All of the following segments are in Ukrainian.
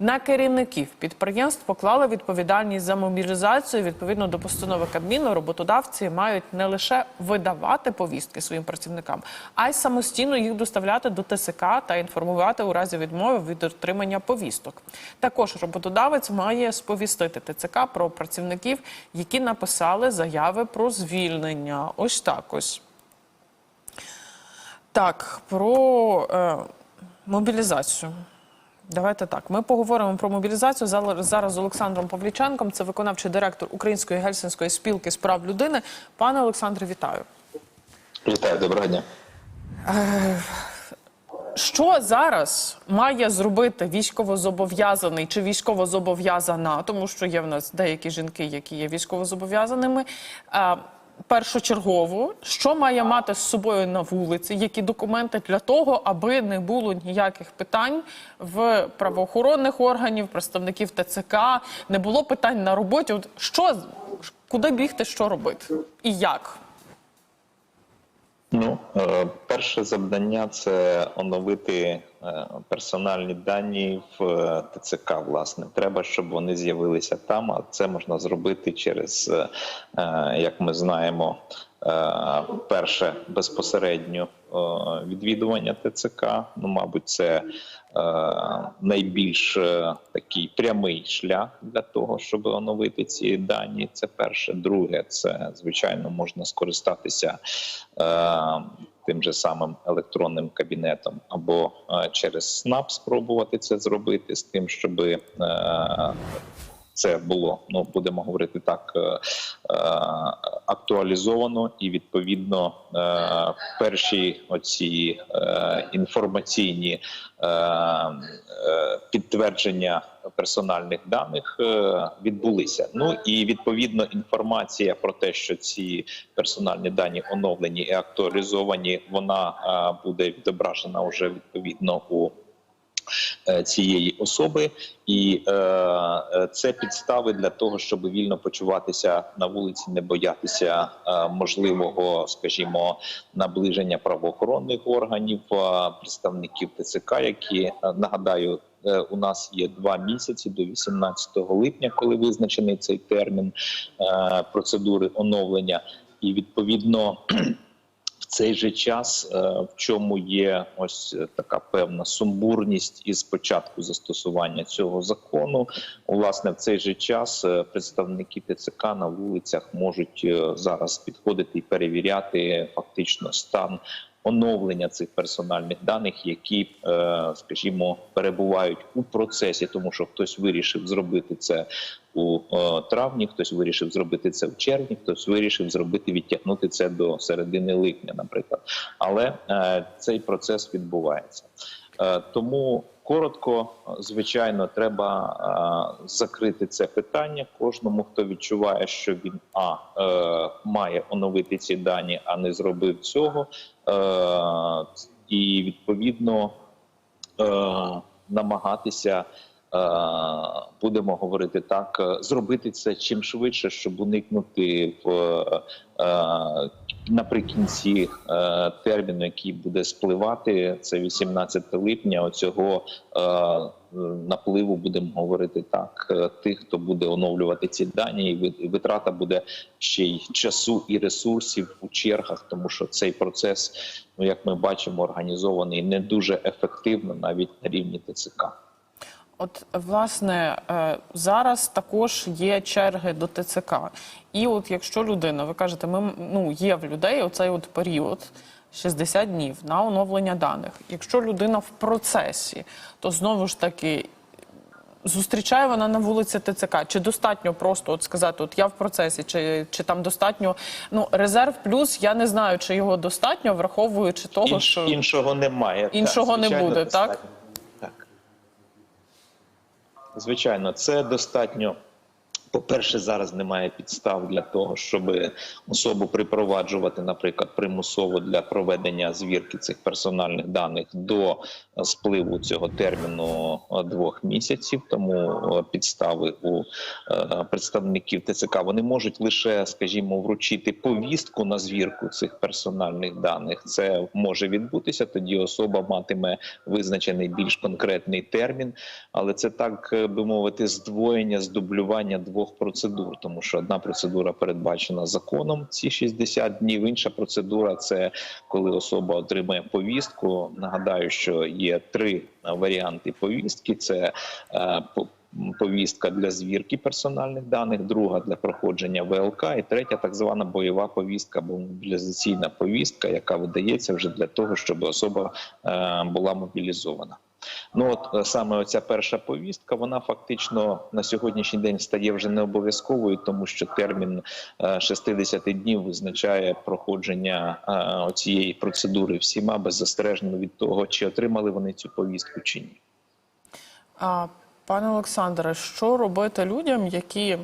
На керівників підприємств поклали відповідальність за мобілізацію. Відповідно до постанови Кабміну, роботодавці мають не лише видавати повістки своїм працівникам, а й самостійно їх доставляти до ТСК та інформувати у разі відмови від отримання повісток. Також роботодавець має сповістити ТЦК про працівників, які написали заяви про звільнення. Ось так ось. Так, про е, мобілізацію. Давайте так. Ми поговоримо про мобілізацію зараз з Олександром Павліченком. Це виконавчий директор Української гельсінської спілки з прав людини. Пане Олександре, вітаю. Вітаю, доброго дня. Що зараз має зробити військовозобов'язаний чи військовозобов'язана, тому що є в нас деякі жінки, які є військовозобов'язаними. Першочергово, що має мати з собою на вулиці, які документи для того, аби не було ніяких питань в правоохоронних органів, представників ТЦК, не було питань на роботі. От що куди бігти, що робити і як? Ну, е, перше завдання це оновити персональні дані в е, ТЦК. Власне, треба, щоб вони з'явилися там. А це можна зробити через, е, е, як ми знаємо, е, перше безпосередньо е, відвідування ТЦК. Ну, мабуть, це е, найбільш е, такий прямий шлях для того, щоб оновити ці дані. Це перше. Друге, це звичайно можна скористатися е, тим же самим електронним кабінетом або е, через СНАП спробувати це зробити з тим, щоб е, це було, ну будемо говорити так, е, актуалізовано і відповідно е, перші оці е, інформаційні е, підтвердження персональних даних відбулися. Ну і відповідно інформація про те, що ці персональні дані оновлені і актуалізовані, вона буде відображена вже відповідно у цієї особи, і е, е, це підстави для того, щоб вільно почуватися на вулиці, не боятися е, можливого, скажімо, наближення правоохоронних органів, е, представників ТЦК, які е, нагадаю. е, У нас є два місяці до 18 липня, коли визначений цей термін е, процедури оновлення, і відповідно в цей же час, е, в чому є ось е, така певна сумбурність із початку застосування цього закону, власне, в цей же час е, представники ТЦК на вулицях можуть зараз підходити і перевіряти фактично стан. Оновлення цих персональних даних, які, е, скажімо, перебувають у процесі, тому що хтось вирішив зробити це у е, травні, хтось вирішив зробити це в червні, хтось вирішив зробити відтягнути це до середини липня, наприклад. Але е, цей процес відбувається. Тому коротко, звичайно, треба е, закрити це питання кожному, хто відчуває, що він а е, має оновити ці дані, а не зробив цього. Е, І відповідно намагатися. Е, Будемо говорити так, е, зробити це чим швидше, щоб уникнути в е, наприкінці терміну, який буде спливати, це 18 липня. Оцього напливу будемо говорити так. Тих, хто буде оновлювати ці дані, і витрата буде ще й часу і ресурсів у чергах, тому що цей процес, ну як ми бачимо, організований не дуже ефективно, навіть на рівні ТЦК. От власне е, зараз також є черги до ТЦК. І от якщо людина, ви кажете, ми ну є в людей оцей от період 60 днів на оновлення даних. Якщо людина в процесі, то знову ж таки. Зустрічає вона на вулиці ТЦК. Чи достатньо просто от сказати, от я в процесі, чи, чи там достатньо ну резерв плюс? Я не знаю, чи його достатньо, враховуючи того, Інш- що іншого немає. Іншого не буде, достатньо. Так. Звичайно, це достатньо По-перше, зараз немає підстав для того, щоб особу припроваджувати, наприклад, примусово для проведення звірки цих персональних даних до спливу цього терміну е, двох місяців. Тому е, підстави у е, представників ТЦК вони можуть лише, скажімо, вручити повістку на звірку цих персональних даних. Це може відбутися. Тоді особа матиме визначений більш конкретний термін, але це так би мовити, здвоєння, здублювання двох процедур, тому що одна процедура передбачена законом, ці 60 днів. Інша процедура це коли особа отримує повістку. Нагадаю, що є три варіанти повістки: це е, Повістка для звірки персональних даних, друга для проходження ВЛК, і третя так звана бойова повістка або мобілізаційна повістка, яка видається вже для того, щоб особа е, була мобілізована. Ну от е, саме оця перша повістка, вона фактично на сьогоднішній день стає вже не обов'язковою, тому що термін е, 60 днів визначає проходження е, цієї процедури всіма беззастережно від того, чи отримали вони цю повістку чи ні. Пане Олександре, що робити людям, які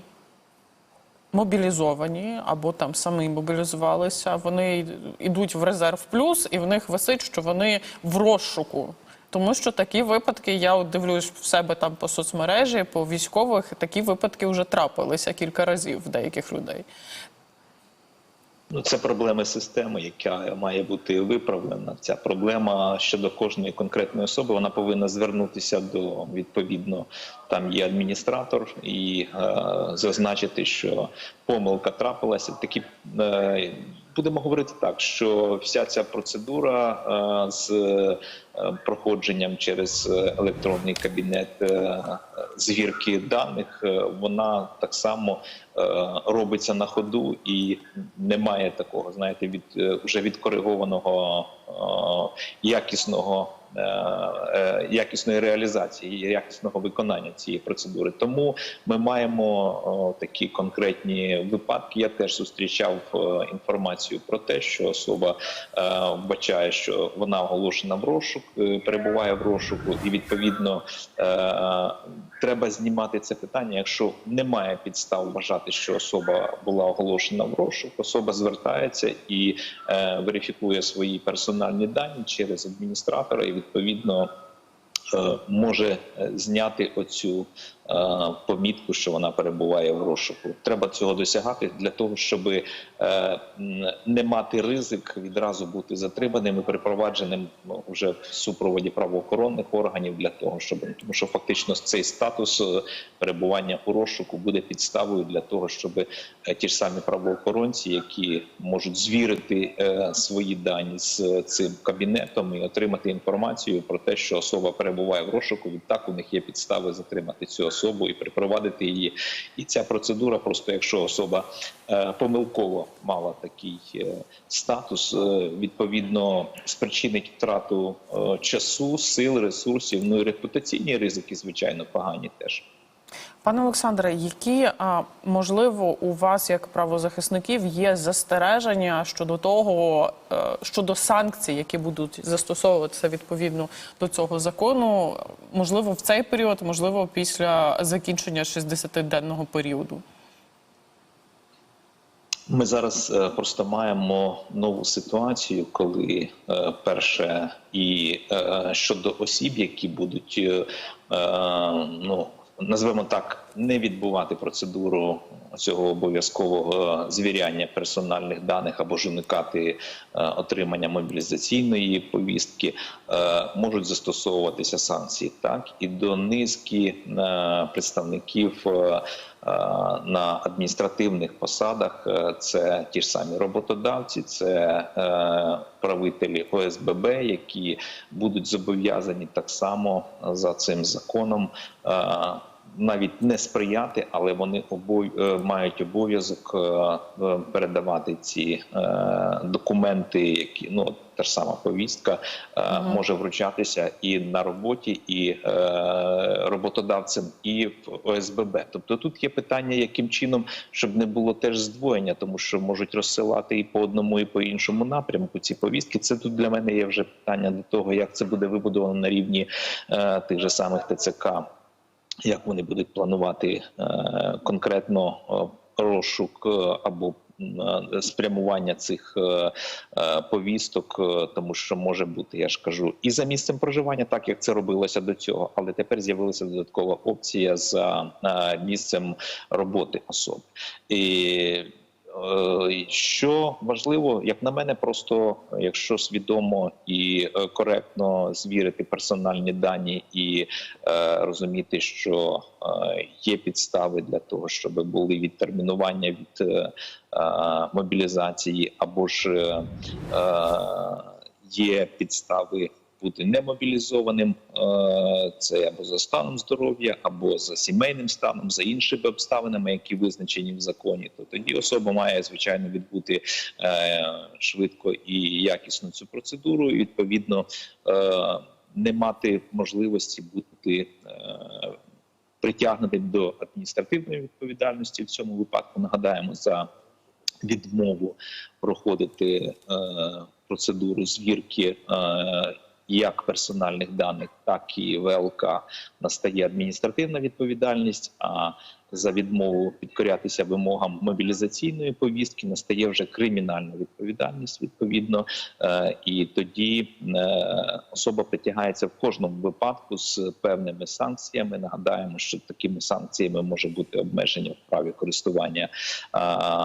мобілізовані або там самі мобілізувалися, вони йдуть в резерв плюс, і в них висить, що вони в розшуку. Тому що такі випадки, я от дивлюсь в себе там по соцмережі, по військових, такі випадки вже трапилися кілька разів в деяких людей. Ну, це проблеми системи, яка має бути виправлена. Ця проблема щодо кожної конкретної особи вона повинна звернутися до відповідно. Там є адміністратор, і е, зазначити, що помилка трапилася. Такі е, будемо говорити так, що вся ця процедура е, з е, проходженням через електронний кабінет е, звірки даних, вона так само робиться на ходу і немає такого, знаєте, від уже відкоригованого якісного. Е, е, Якісної реалізації, якісного виконання цієї процедури, тому ми маємо такі конкретні випадки. Я теж зустрічав е, інформацію про те, що особа вбачає, що вона оголошена в розшук, перебуває в розшуку, і відповідно треба знімати це питання. Якщо немає підстав вважати, що особа була оголошена в розшук, особа звертається і верифікує свої персональні дані через адміністратора, і відповідно е, може е, зняти оцю помітку, що вона перебуває в розшуку. Треба цього досягати для того, щоб е, не мати ризик відразу бути затриманим і припровадженим ну, вже в супроводі правоохоронних органів для того, щоб тому, що фактично цей статус е, перебування у розшуку буде підставою для того, щоб е, ті ж самі правоохоронці, які можуть звірити е, свої дані з цим кабінетом і отримати інформацію про те, що особа перебуває в розшуку. Відтак у них є підстави затримати цю особу і припровадити її. І ця процедура, просто якщо особа е, помилково мала такий е, статус, е, відповідно спричинить втрату часу, сил, ресурсів, ну і репутаційні ризики, звичайно, погані теж. Пане Олександре, які можливо у вас, як правозахисників, є застереження щодо того, е, щодо санкцій, які будуть застосовуватися відповідно до цього закону, можливо, в цей період, можливо, після закінчення 60-денного періоду? Ми зараз е, просто маємо нову ситуацію, коли е, перше і е, щодо осіб, які будуть е, е, ну назвемо так, не відбувати процедуру цього обов'язкового звіряння персональних даних або ж уникати е, отримання мобілізаційної повістки, е, можуть застосовуватися санкції, так і до низки е, представників. е, на адміністративних посадах е, це ті ж самі роботодавці, це е, правителі ОСББ, які будуть зобов'язані так само за цим законом. Навіть не сприяти, але вони обов... е, мають обов'язок е, е, передавати ці документи, які ну та ж сама повістка е, може вручатися і на роботі, і роботодавцем, і в ОСББ. Тобто тут є питання, яким чином, щоб не було теж здвоєння, тому що можуть розсилати і по одному, і по іншому напрямку ці повістки. Це тут для мене є вже питання до того, як це буде вибудовано на рівні тих же самих ТЦК. Як вони будуть планувати е, конкретно е, розшук е, або спрямування цих повісток, тому що може бути, я ж кажу, і за місцем проживання, так як це робилося до цього, але тепер з'явилася додаткова опція за місцем роботи особи. І Що важливо, як на мене, просто е, якщо свідомо і е, коректно звірити персональні дані і е, розуміти, що е, є підстави для того, щоб були відтермінування від е, е, мобілізації, або ж е, е, є підстави бути немобілізованим, е, це або за станом здоров'я, або за сімейним станом, за іншими обставинами, які визначені в законі, то тоді особа має звичайно відбути е, швидко і якісно цю процедуру, і відповідно е, не мати можливості бути притягнутим до адміністративної відповідальності в цьому випадку. Нагадаємо за відмову проходити процедуру звірки. Як персональних даних, так і ВЛК настає адміністративна відповідальність. А за відмову підкорятися вимогам мобілізаційної повістки настає вже кримінальна відповідальність. Відповідно, Е, і тоді е, особа притягається в кожному випадку з певними санкціями. Нагадаємо, що такими санкціями може бути обмеження в праві користування е,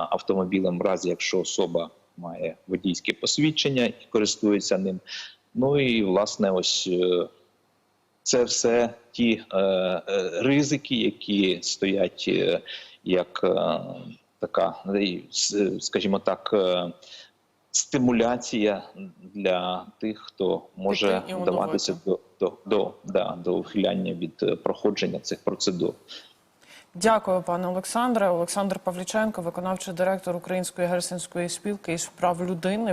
автомобілем, в разі якщо особа має водійське посвідчення і користується ним. Ну і власне, ось е, це все ті е, е, ризики, які стоять як така, скажімо так, стимуляція для тих, хто може вдаватися до, до, до, да, до ухиляння від проходження цих процедур. Дякую, пане Олександре. Олександр Павліченко, виконавчий директор Української гельсінської спілки із прав людини.